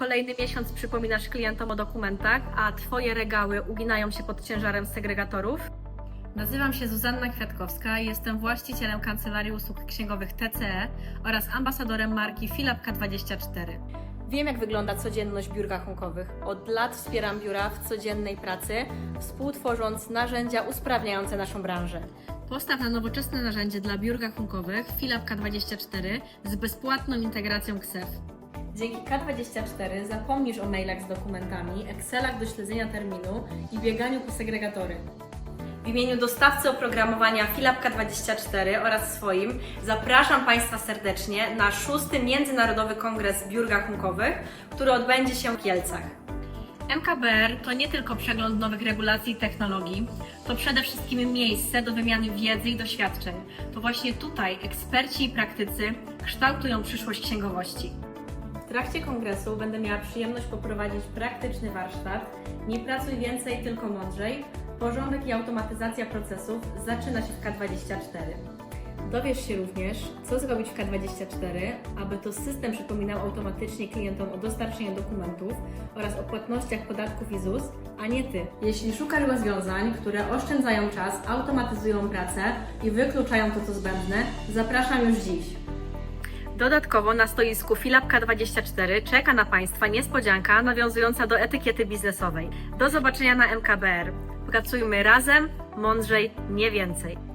Kolejny miesiąc przypominasz klientom o dokumentach, a Twoje regały uginają się pod ciężarem segregatorów? Nazywam się Zuzanna Kwiatkowska i jestem właścicielem Kancelarii Usług Księgowych TCE oraz ambasadorem marki Filapka24. Wiem, jak wygląda codzienność biur rachunkowych. Od lat wspieram biura w codziennej pracy, współtworząc narzędzia usprawniające naszą branżę. Postaw na nowoczesne narzędzie dla biur rachunkowych Filapka24 z bezpłatną integracją KSEF. Dzięki K24 zapomnisz o mailach z dokumentami, Excelach do śledzenia terminu i bieganiu po segregatory. W imieniu dostawcy oprogramowania Filapka24 oraz swoim zapraszam Państwa serdecznie na szósty Międzynarodowy Kongres Biur Rachunkowych, który odbędzie się w Kielcach. MKBR to nie tylko przegląd nowych regulacji i technologii, to przede wszystkim miejsce do wymiany wiedzy i doświadczeń. To właśnie tutaj eksperci i praktycy kształtują przyszłość księgowości. W trakcie kongresu będę miała przyjemność poprowadzić praktyczny warsztat Nie pracuj więcej, tylko mądrzej. Porządek i automatyzacja procesów zaczyna się w K24. Dowiesz się również, co zrobić w K24, aby to system przypominał automatycznie klientom o dostarczeniu dokumentów oraz o płatnościach podatków i ZUS, a nie Ty. Jeśli szukasz rozwiązań, które oszczędzają czas, automatyzują pracę i wykluczają to, co zbędne, zapraszam już dziś. Dodatkowo na stoisku Filapka24 czeka na Państwa niespodzianka nawiązująca do etykiety biznesowej. Do zobaczenia na MKBR. Pracujmy razem, mądrzej, nie więcej.